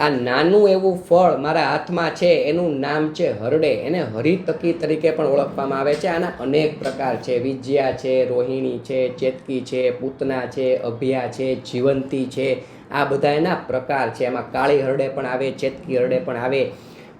આ નાનું એવું ફળ મારા હાથમાં છે, એનું નામ છે હરડે. એને હરિતકી તરીકે પણ ઓળખવામાં આવે છે. આના અનેક પ્રકાર છે. વિજયા છે, રોહિણી છે, ચેતકી છે, પૂતના છે, અભિયા છે, જીવંતી છે. આ બધા એના પ્રકાર છે. એમાં કાળી હરડે પણ આવે, ચેતકી હરડે પણ આવે.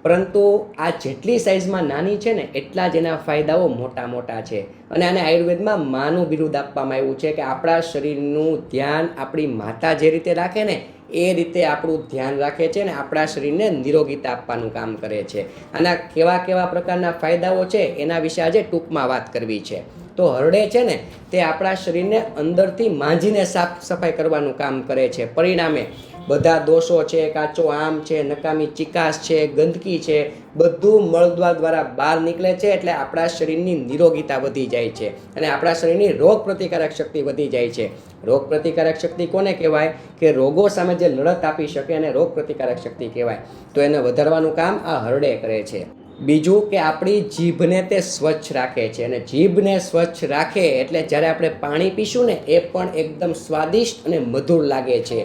પરંતુ આ જેટલી સાઇઝમાં નાની છે ને, એટલા જ એના ફાયદાઓ મોટા મોટા છે. અને આને આયુર્વેદમાં માનું બિરુદ આપવામાં આવ્યું છે કે આપણા શરીરનું ધ્યાન આપણી માતા જે રીતે રાખે ને એ રીતે આપણું ધ્યાન રાખે છે અને આપણા શરીરને નિરોગીતા આપવાનું કામ કરે છે. આના કેવા કેવા પ્રકારના ફાયદાઓ છે એના વિશે આજે ટૂંકમાં વાત કરવી છે. તો હરડે છે ને તે આપણા શરીરને અંદરથી માંજીને સાફ સફાઈ કરવાનું કામ કરે છે. પરિણામે બધા દોષો છે, કાચો આમ છે, નકામી ચિકાસ છે, ગંદકી છે બધું મળદ્વાર દ્વારા બહાર નીકળે છે એટલે આપણા શરીરની નિરોગીતા વધી જાય છે અને આપણા શરીરની રોગ પ્રતિકારક શક્તિ વધી જાય છે. રોગ પ્રતિકારક શક્તિ કોને કહેવાય? કે રોગો સામે જે લડત આપી શકે અને રોગ પ્રતિકારક શક્તિ કહેવાય. તો એને વધારવાનું કામ આ હરડે કરે છે. બીજું કે આપણી જીભને તે સ્વચ્છ રાખે છે અને જીભને સ્વચ્છ રાખે એટલે જ્યારે આપણે પાણી પીશું ને એ પણ એકદમ સ્વાદિષ્ટ અને મધુર લાગે છે.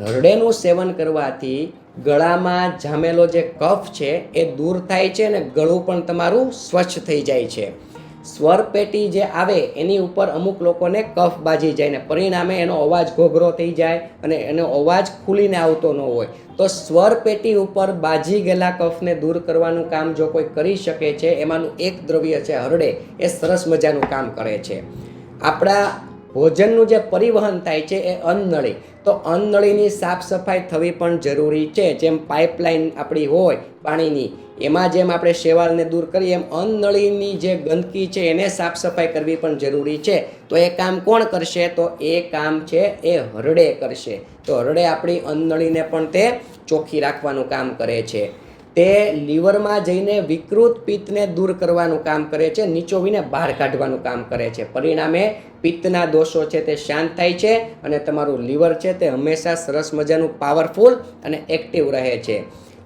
હરડેનું સેવન કરવાથી ગળામાં જામેલો જે કફ છે એ દૂર થાય છે અને ગળું પણ તમારું સ્વચ્છ થઈ જાય છે. સ્વર પેટી જે આવે એની ઉપર અમુક લોકોને કફ બાજી જાય ને પરિણામે એનો અવાજ ઘોઘરો થઈ જાય અને એનો અવાજ ખુલીને આવતો ન હોય. તો સ્વર પેટી ઉપર બાજી ગયેલા કફને દૂર કરવાનું કામ જો કોઈ કરી શકે છે, એમાંનું એક દ્રવ્ય છે હરડે, એ સરસ મજાનું કામ કરે છે. આપણા ભોજનનું જે પરિવહન થાય છે એ અન્નળી તો અન્નળીની સાફ સફાઈ થવી પણ જરૂરી છે. જેમ પાઇપલાઇન આપણી હોય પાણીની, એમાં જેમ આપણે શેવાળને દૂર કરીએ એમ અન્નળીની જે ગંદકી છે એને સાફ સફાઈ કરવી પણ જરૂરી છે. તો એ કામ કોણ કરશે? તો એ કામ છે એ હરડે કરશે. તો હરડે આપણી અન્નળીને પણ તે ચોખ્ખી રાખવાનું કામ કરે છે. તે લીવરમાં જઈને વિકૃત પિત્તને દૂર કરવાનું કામ કરે છે, નીચોવીને બહાર કાઢવાનું કામ કરે છે. પરિણામે પિત્તના દોષો છે તે શાંત થાય છે અને તમારું લીવર છે તે હંમેશા સરસ મજાનું પાવરફુલ અને એક્ટિવ રહે છે.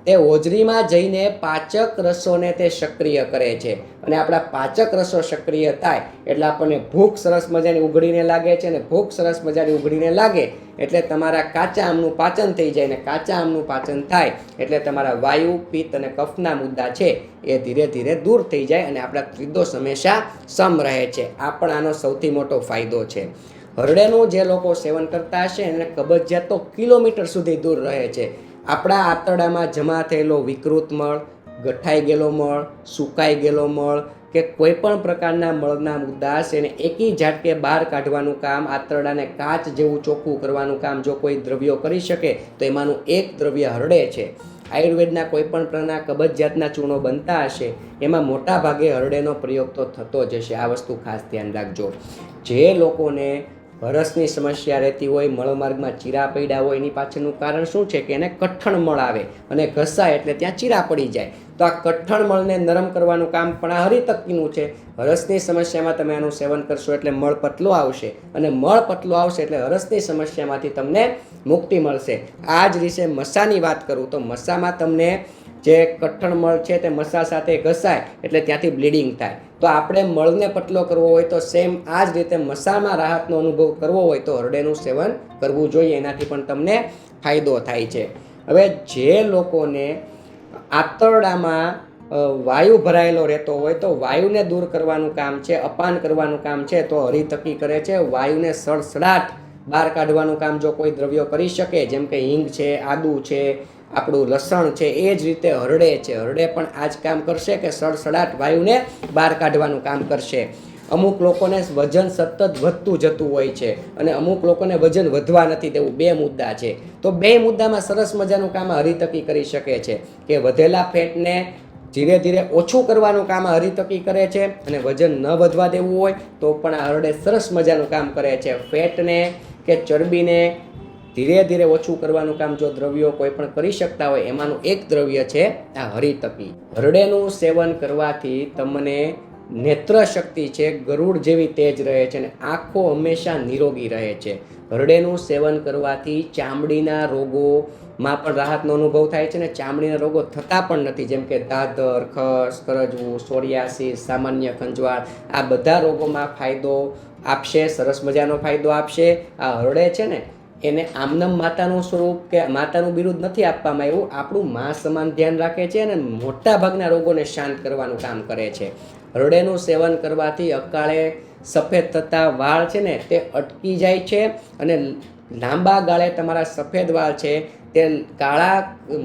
તે હોજરીમાં જઈને પાચક રસોને તે સક્રિય કરે છે. અને આપણા પાચક રસો સક્રિય થાય એટલે આપણને ભૂખ સરસ મજાની ઉઘડીને લાગે છે અને ભૂખ સરસ મજાની ઉઘડીને લાગે એટલે તમારા કાચા આમનું પાચન થઈ જાય ને કાચા આમનું પાચન થાય એટલે તમારા વાયુ, પિત્ત અને કફના મુદ્દા છે એ ધીરે ધીરે દૂર થઈ જાય અને આપણા ત્રિદોષ હંમેશા સમ રહે છે. આ પણ આનો સૌથી મોટો ફાયદો છે. હરડેનું જે લોકો સેવન કરતા હશે એને કબજિયાત તો કિલોમીટર સુધી દૂર રહે છે. આપણા આંતરડામાં જમા થયેલો વિકૃત મળ, ગઠાઈ ગયેલો મળ, સુકાઈ ગયેલો મળ કે કોઈ પણ પ્રકારના મળના મુદ્દા હશે એને એકી ઝાટકે બહાર કાઢવાનું કામ, આંતરડાને કાચ જેવું ચોખ્ખું કરવાનું કામ જો કોઈ દ્રવ્યો કરી શકે, તો એમાંનું એક દ્રવ્ય હરડે છે. આયુર્વેદના કોઈ પણ પ્રકારના કબજિયાતના ચૂર્ણો બનતા હશે, એમાં મોટા ભાગે હરડેનો પ્રયોગ તો થતો જ હશે. આ વસ્તુ ખાસ ધ્યાન રાખજો. જે લોકોને ભરસની સમસ્યા રહેતી હોય, મળમાર્ગમાં ચીરા પડ્યા હોય, એની પાછળનું કારણ શું છે કે એને કઠણ મળ આવે અને ઘસાય એટલે ત્યાં ચીરા પડી જાય. તો આ કઠણ મળને નરમ કરવાનું કામ પણ આ હરિતકીનું છે. હરસની સમસ્યામાં તમે આનું સેવન કરશો એટલે મળ પતલો આવશે અને મળ પતલો આવશે એટલે હરસની સમસ્યામાંથી તમને મુક્તિ મળશે. આ જ રીતે મસાની વાત કરું તો મસામાં તમને જે કઠણ મળ છે તે મસા સાથે ઘસાય એટલે ત્યાંથી બ્લીડિંગ થાય. તો આપણે મળને પતલો કરવો હોય તો સેમ આ જ રીતે મસામાં રાહતનો અનુભવ કરવો હોય તો હરડેનું સેવન કરવું જોઈએ. એનાથી પણ તમને ફાયદો થાય છે. હવે જે લોકોને આંતરડામાં વાયુ ભરાયેલો રહેતો હોય તો વાયુને દૂર કરવાનું કામ છે, અપાન કરવાનું કામ છે, તો હરિતકી કરે છે. વાયુને સડસડાટ બહાર કાઢવાનું કામ જો કોઈ દ્રવ્યો કરી શકે, જેમ કે હિંગ છે, આદુ છે આપણું લસણ છે એ જ રીતે હરડે છે. હરડે પણ આ જ કામ કરશે કે સડસડાટ વાયુને બહાર કાઢવાનું કામ કરશે. અમુક લોકોને વજન સતત વધતું જતું હોય છે અને અમુક લોકોને વજન વધવા નથી તેવું બે મુદ્દા છે. તો બે મુદ્દામાં સરસ મજાનું કામ હરિતકી કરી શકે છે કે વધેલા ફેટને ધીરે ધીરે ઓછું કરવાનું કામ હરિતકી કરે છે અને વજન ન વધવા દેવું હોય તો પણ આ હરડે સરસ મજાનું કામ કરે છે. ફેટને કે ચરબીને ધીરે ધીરે ઓછું કરવાનું કામ જો દ્રવ્યો કોઈ પણ કરી શકતા હોય, એમાંનું એક દ્રવ્ય છે આ હરિતકી હરડેનું સેવન કરવાથી તમને નેત્ર શક્તિ છે, ગરુડ જેવી તેજ રહે છે અને આંખો હંમેશા નિરોગી રહે છે. હરડેનું સેવન કરવાથી ચામડીના રોગોમાં પણ રાહતનો અનુભવ થાય છે અને ચામડીના રોગો થતા પણ નથી. જેમ કે દાદર, ખસ, કરજવું સોરિયાસિસ સામાન્ય ખંજવાળ, આ બધા રોગોમાં ફાયદો આપશે, સરસ મજાનો ફાયદો આપશે. આ હરડે છે ને એને આમનમ માતાનું સ્વરૂપ કે માતાનું બિરુદ નથી આપવામાં આવ્યું. આપણું મા સમાન ધ્યાન રાખે છે અને મોટા ભાગના રોગોને શાંત કરવાનું કામ કરે છે. હરડેનું સેવન કરવાથી અકાળે સફેદ થતા વાળ છે ને તે અટકી જાય છે અને લાંબા ગાળે તમારા સફેદ વાળ છે તે કાળા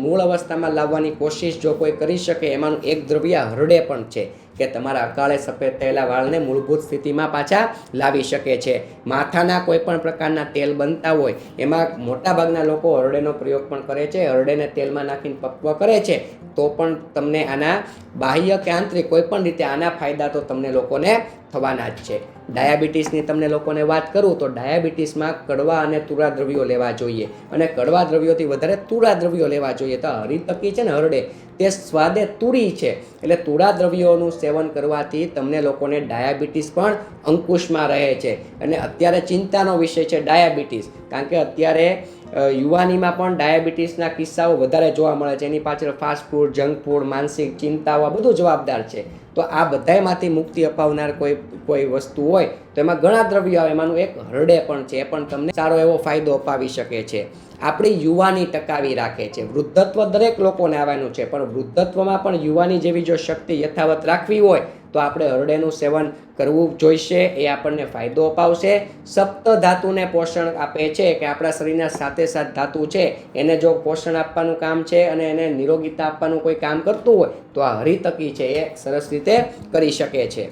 મૂળ અવસ્થામાં લાવવાની કોશિશ જો કોઈ કરી શકે, એમાંનું એક દ્રવ્ય હરડે પણ છે. કે તમારા અકાળે સફેદ થયેલા વાળને મૂળભૂત સ્થિતિમાં પાછા લાવી શકે છે. માથાના કોઈ પણ પ્રકારના તેલ બનતા હોય, એમાં મોટાભાગના લોકો હરડેનો પ્રયોગ પણ કરે છે. હરડેને તેલમાં નાખીને પક્વ કરે છે. તો પણ તમને આના બાહ્ય કે આંતરિક કોઈ પણ રીતે આના ફાયદા તો તમને લોકોને થવાના જ છે. ડાયાબિટીસની તમને લોકોને વાત કરું તો ડાયાબિટીસમાં કડવા અને તુરા દ્રવ્યો લેવા જોઈએ. અને કડવા દ્રવ્યોથી વધારે તુરા દ્રવ્યો લેવા જોઈએ. તો હરિતકી છે ને હરડે, તે સ્વાદે તુરી છે. એટલે તુરા દ્રવ્યોનું સેવન કરવાથી તમને લોકોને ડાયાબિટીસ પણ અંકુશમાં રહે છે. અને અત્યારે ચિંતાનો વિષય છે ડાયાબિટીસ. કારણ કે અત્યારે યુવાનીમાં પણ ડાયાબિટીસના કિસ્સાઓ વધારે જોવા મળે છે. એની પાછળ ફાસ્ટ ફૂડ જંક ફૂડ માનસિક ચિંતાઓ, આ બધું જવાબદાર છે. તો આ બધાયમાંથી મુક્તિ અપાવનાર કોઈ કોઈ વસ્તુ હોય તો એમાં ઘણા દ્રવ્યો આવે. એમાંનું એક હરડે પણ છે. એ પણ તમને સારો એવો ફાયદો અપાવી શકે છે. આપણી યુવાની ટકાવી રાખે છે. વૃદ્ધત્વ દરેક લોકોને આવવાનું છે. પણ વૃદ્ધત્વમાં પણ યુવાની જેવી જો શક્તિ યથાવત રાખવી હોય તો આપણે હરડેનું સેવન કરવું જોઈશે, એ આપણને ફાયદો અપાવશે. સપ્ત ધાતુને પોષણ આપે છે કે આપણા શરીરના સાથે સાથ ધાતુ છે, એને જો પોષણ આપવાનું કામ છે અને એને નિરોગીતા આપવાનું કોઈ કામ કરતું હોય, તો આ હરિતકી છે, એ સરસ રીતે કરી શકે છે.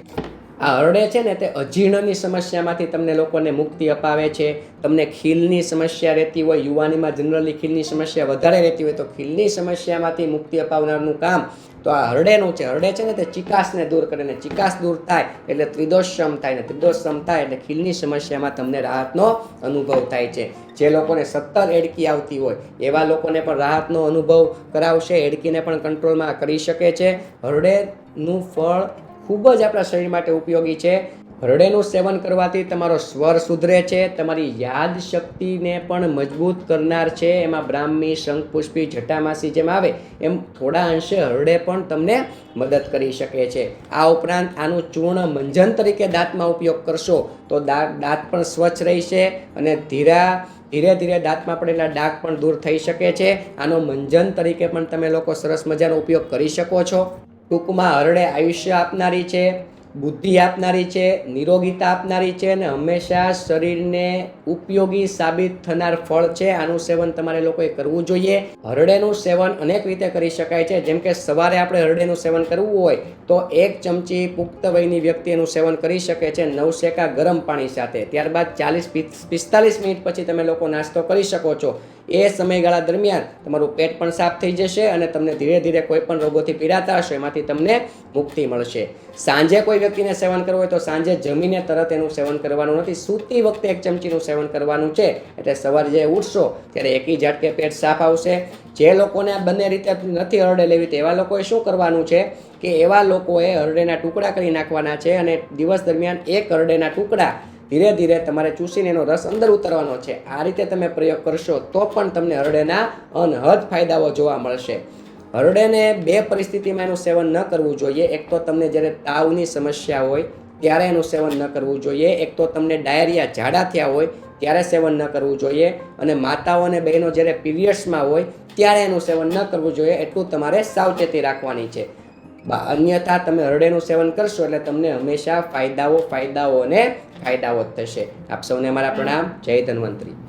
આ હરડે છે ને તે અજીર્ણની સમસ્યામાંથી તમને લોકોને મુક્તિ અપાવે છે. તમને ખીલની સમસ્યા રહેતી હોય, યુવાનીમાં જનરલી ખીલની સમસ્યા વધારે રહેતી હોય, તો ખીલની સમસ્યામાંથી મુક્તિ અપાવનારનું કામ તો આ હરડેનું છે. હરડે છે ને તે ચિકાસને દૂર કરે ને ચિકાસ દૂર થાય એટલે ત્રિદોષમ થાય ને ત્રિદોષમ થાય એટલે ખીલની સમસ્યામાં તમને રાહતનો અનુભવ થાય છે. જે લોકોને સત્તર એડકી આવતી હોય, એવા લોકોને પણ રાહતનો અનુભવ કરાવશે, એડકીને પણ કંટ્રોલમાં કરી શકે છે. હરડેનું ફળ ખૂબ જ આપણા શરીર માટે ઉપયોગી છે. હરડેનું સેવન કરવાથી તમારો સ્વર સુધરે છે, તમારી યાદ શક્તિને પણ મજબૂત કરનાર છે. એમાં બ્રાહ્મી શંખપુષ્પી જટામાસી જેમ આવે, એમ થોડા અંશે હરડે પણ તમને મદદ કરી શકે છે. આ ઉપરાંત આનું ચૂર્ણ મંજન તરીકે દાંતમાં ઉપયોગ કરશો તો દાંત પણ સ્વચ્છ રહેશે અને ધીરા, ધીરે ધીરે દાંતમાં પડેલા ડાઘ પણ દૂર થઈ શકે છે. આનો મંજન તરીકે પણ તમે લોકો સરસ મજાનો ઉપયોગ કરી શકો છો. ટૂંકમાં હરડે આયુષ્ય આપનારી છે. બુદ્ધિ આપનારી છે, નિરોગીતા આપનારી છે અને હંમેશા શરીરને ઉપયોગી સાબિત થનાર ફળ છે. આનું સેવન તમારે લોકોએ કરવું જોઈએ. હરડેનું સેવન અનેક રીતે કરી શકાય છે. જેમ કે સવારે આપણે હરડેનું સેવન કરવું હોય તો એક ચમચી પુખ્ત વયની વ્યક્તિ એનું સેવન કરી શકે છે નવશેકા ગરમ પાણી સાથે. ત્યારબાદ ચાલીસ પિસ્તાલીસ મિનિટ પછી તમે લોકો નાસ્તો કરી શકો છો. એ સમયગાળા દરમિયાન તમારું પેટ પણ સાફ થઈ જશે અને તમને ધીરે ધીરે કોઈ પણ રોગોથી પીડાતા હશો, એમાંથી તમને મુક્તિ મળશે. સાંજે કોઈ વ્યક્તિને સેવન કરવું હોય તો સાંજે જમીને તરત એનું સેવન કરવાનું નથી. સૂતી વખતે એક ચમચીનું સેવન કરવાનું છે. એટલે સવારે જે ઉઠશો, ત્યારે એકી ઝાટકે પેટ સાફ આવશે. જે લોકોને આ બંને રીતે નથી હરડે લેવી તેવા લોકોએ શું કરવાનું છે કે એવા લોકોએ હરડેના ટુકડા કરી નાખવાના છે અને દિવસ દરમિયાન એક હરડેના ટુકડા ધીરે ધીરે તમારે ચૂસીને એનો રસ અંદર ઉતરવાનો છે. આ રીતે તમે પ્રયોગ કરશો તો પણ તમને હરડેના અનહદ ફાયદાઓ જોવા મળશે. હરડેને બે પરિસ્થિતિમાં એનું સેવન ન કરવું જોઈએ. એક તો તમને જ્યારે તાવની સમસ્યા હોય, ત્યારે એનું સેવન ન કરવું જોઈએ. એક તો તમને ડાયરિયા ઝાડા થયા હોય, ત્યારે સેવન ન કરવું જોઈએ. અને માતાઓ અને બહેનો જ્યારે પીરિયડ્સમાં હોય, ત્યારે એનું સેવન ન કરવું જોઈએ. એટલું તમારે સાવચેતી રાખવાની છે. અન્યથા તમે હરડેનું સેવન કરશો એટલે તમને હંમેશા ફાયદાઓ ફાયદાઓ અને ફાયદાઓ જ થશે. આપ સૌને મારા પ્રણામ. જય ધન્વંતરી.